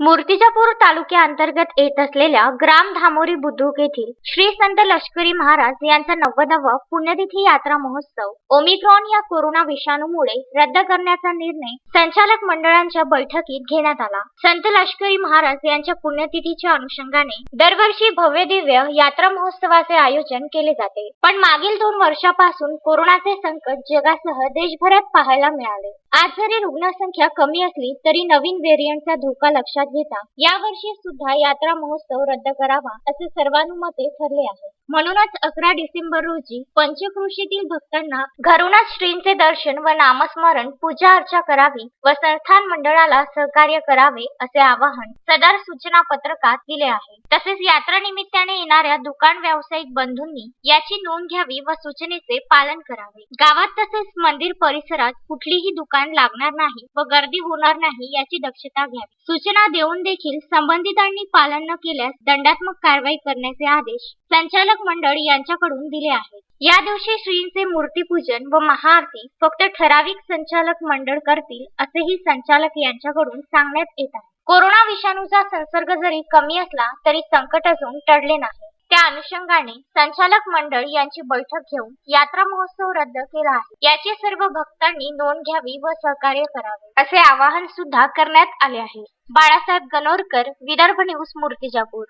मूर्तिजापूर तालुक्याअंतर्गत येत असलेल्या ग्राम धामोरी बुद्रुक येथील श्री संत लष्करी महाराज यांचा नव्वदावा पुण्यतिथी यात्रा महोत्सव ओमिक्रॉन या कोरोना विषाणूमुळे रद्द करण्याचा निर्णय संचालक मंडळांच्या बैठकीत घेण्यात आला. संत लष्करी महाराज यांच्या पुण्यतिथीच्या अनुषंगाने दरवर्षी भव्य दिव्य यात्रा महोत्सवाचे आयोजन केले जाते. पण मागील दोन वर्षापासून कोरोनाचे संकट जगासह देशभरात पाहायला मिळाले. आज जरी रुग्णसंख्या कमी असली तरी नवीन व्हेरियंटचा धोका लक्षात घेता यावर्षी सुद्धा यात्रा महोत्सव रद्द करावा असे सर्वानुमते ठरले आहे. म्हणूनच अकरा डिसेंबर रोजी पंचकृषीतील भक्तांना घरूनच श्रींचे दर्शन व नामस्मरण पूजा अर्चा करावी व संस्थान मंडळाला सहकार्य करावे असे आवाहन सदर सूचना पत्रकात दिले आहे. तसेच यात्रा निमित्ताने येणाऱ्या दुकान व्यावसायिक बंधूंनी याची नोंद घ्यावी व सूचनेचे पालन करावे. गावात तसेच मंदिर परिसरात कुठलीही दुकान लागणार नाही व गर्दी होणार नाही याची दक्षता घ्यावी. सूचना देऊन देखील संबंधितांनी पालन न केल्यास दंडात्मक कारवाई करण्याचे आदेश संचालक मंडळ यांच्याकडून दिले आहेत. या दिवशी श्रींचे मूर्तीपूजन व महाआरती फक्त ठराविक संचालक मंडळ करतील असेही संचालक यांच्याकडून सांगण्यात येत आहे. कोरोना विषाणूचा संसर्ग जरी कमी असला तरी संकट अजून टळले नाही. त्या अनुषंगाने संचालक मंडळ यांची बैठक घेऊन यात्रा महोत्सव रद्द केला आहे. याची सर्व भक्तांनी नोंद घ्यावी व सहकार्य करावे असे आवाहन सुद्धा करण्यात आले आहे. बाळासाहेब गणोरकर विदर्भ न्यूज मूर्तिजापूर.